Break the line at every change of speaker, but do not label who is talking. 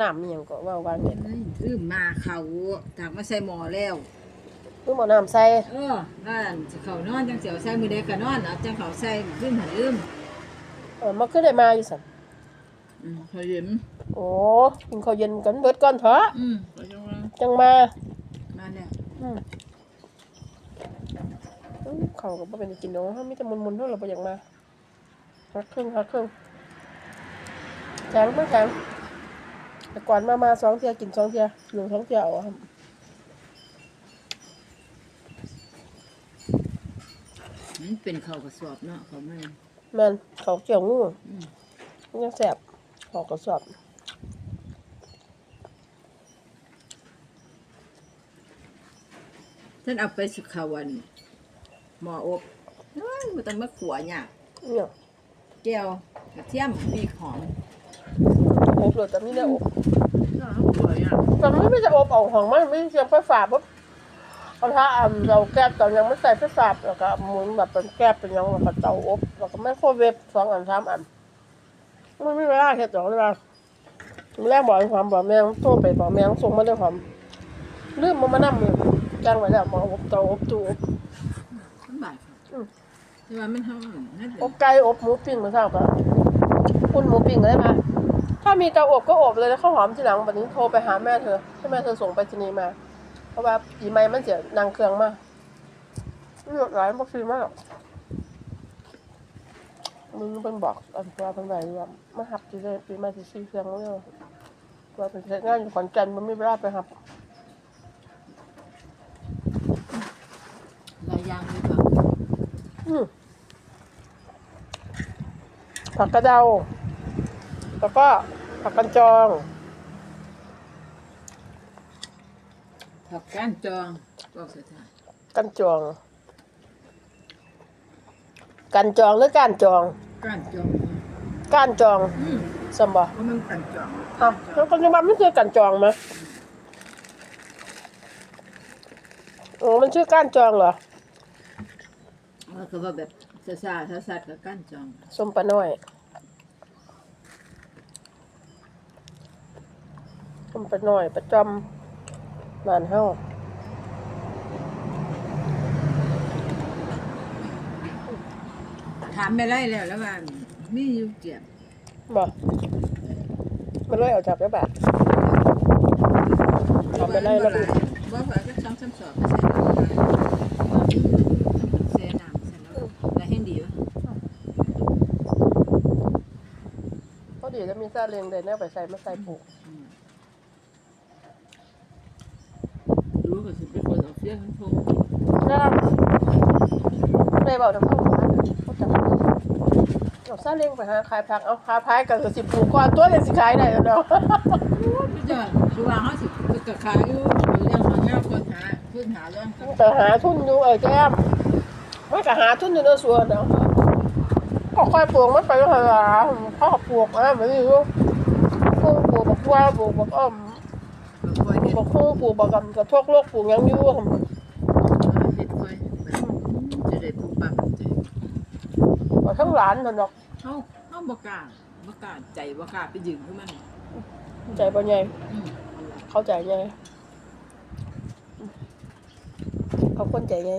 น้ำนี่ยังก็ว่าวางเด็ด
เอ้ยลืมมาเขาตากมาใส่หม้อแล้ว
คือหมอน้ำใส่
เออบ้านสิเขานอนจังเสียวใส่มือเด็กก็นอนเอาจังเขาใส่ลืมหันลืม
เออมันคือได้มาอยู่สัน
อืมเขายิ้ม
โอ้กินข้าวเย็นกันเบิดก่อนเถอะ
อืมเขาจังว่า
จังมา
มาแล้ว
อืมอืมเขาก็บ่เป็นกินเนาะมีแต่มุนๆเท่าเราบ่อยากมาหักครึ่งหักครึ่งแข็งไม่แข็ง แต่ก่อนมามาสองเที่ยกินสองเที่ยอยู่สองเที่ยเอาครับ
มันเป็นเขาวกระสอบเนาะเขาไม่
แม่นเขาเกี่ยวงู
อืม
มันยังแสบเขาก็สอบ
ท่านเอาไปสุขาวันหม้ออบเอ้ยมันต้องมาขัวเนี่ยาก
เนี่ย
แก้วกระเทียมพริกหอม
อบเลยแต่ไม่ได้อบ
ก็เอาขัวเนี่ยาก
แต่ไม่ไม่จะอบเอาของมันไม่เสียงไฟฟ้าปุ๊บเอาถ้าอ่ำเราแก๊บตอนยังไม่ใส่ไฟฟ้าแล้วก็หมุนแบบเป็นแก๊บเป็นยังแล้วก็เตาอบแล้วก็ไมโครเวฟสองอันสามอันมันไม่เวลาเฮ็ดหรอกเลยว่าแรกบอกห้ความบอกแมงโทรไปบอกแมงส่งมาด้วยความลืมมันมานั่งมือจ้างไว้แล้วมออบเตาอบตู้อบ
ลำบากค่ะ
อืม
แต่ว่ามันเท่า
อบไก่อบหมูปิ้งมาเท่ากันคุณหมูปิ้งได้ไหม ถ้ามีเตาอบก็อบเลยแล้วข้าวหอมทีหลังวันนี้โทรไปหาแม่เธอให้แม่เธอส่งไปรษณีย์มา เพราะว่าปีใหม่มันเสียนางเครื่องมากไม่หลดหลายบ่ซื้อมาหรอกมึงเป็นบอกอันว่าเป็นแบบว่ามาหับจีเลยปีใหม่ที่ซื้อเครื่องแล้วเนี่ยว่าเป็นเสร็จงานอยู่ขอนแก่นมันไม่เวลาไปหับ
หลายอย่างเลยค่ะ
อืมผักกระเดาแล้วก็ ผักกันจอง
ผักก้านจองก็สุดท้าย
กันจอง กันจองหรือก้านจอง
ก้านจอง
ก้านจอง
อืม
สมบ่
เพราะมันก้านจอง
อะแล้วปัจจุบันไม่คือกันจองไหมโอ้มันชื่อก้านจองเหรอ
แล้วก็ว่าแบบซาซาซาซากับก้านจอง
ส้มปลาน้อย มปลาน้อยประจำบ้านเฮา
ถามไม่ไล่แล้วแล้วว่ามีอยู่เกียบ
บ่มันเลยเอาจากไปบาททำไม่ได้แล้ว
ว่าว่าก็ช่องซ้ำสอบไปใส่น้ำเสียน้ำเสร็จแล้วแล้วเห็นดีวะ
พอดีแล้วมีซาเล้งได้แนวไปใส่มาใส่ปลูก
อืมรู้ ก็สิเป็นคนเอาเสียงทั้งพง
นะครับไม่เบาน้ำเขาเอาซาเล้งไปหาขายผักเอาขาพายกับสิปลูกก่อนตัวเลยสิขายได้แล้วเนาะ
พี่จอยคือว่าเขาสิกระขายอยู่เรื่องของแม่คนหาพื้นหาเรื่อง
แต่หาทุนอยู่ไอ้แก้มไมันก็หาทุนอยู่ในสวนเนาะก็ค่อยปลูกมันไปแล้วหาเขาก็ปลูกนะเหมือนอยู่ปลูกปลูกบักว่าปลูกบักอ้อม บักคู่ปลูกบักกำกระทกโลกปลูกหยังอยู่
เห็ดคอยจะได้ปลูกปั๊บใจ
ก็ทั้งหลานนั่นดอก
เขาเขาบกล้าบกล้าใจบกล้าไปยืมเขามัน
ใจบ่ใหญ่
อืมนั่นแหละ
เข้าใจใหญ่เขาคนใจใหญ่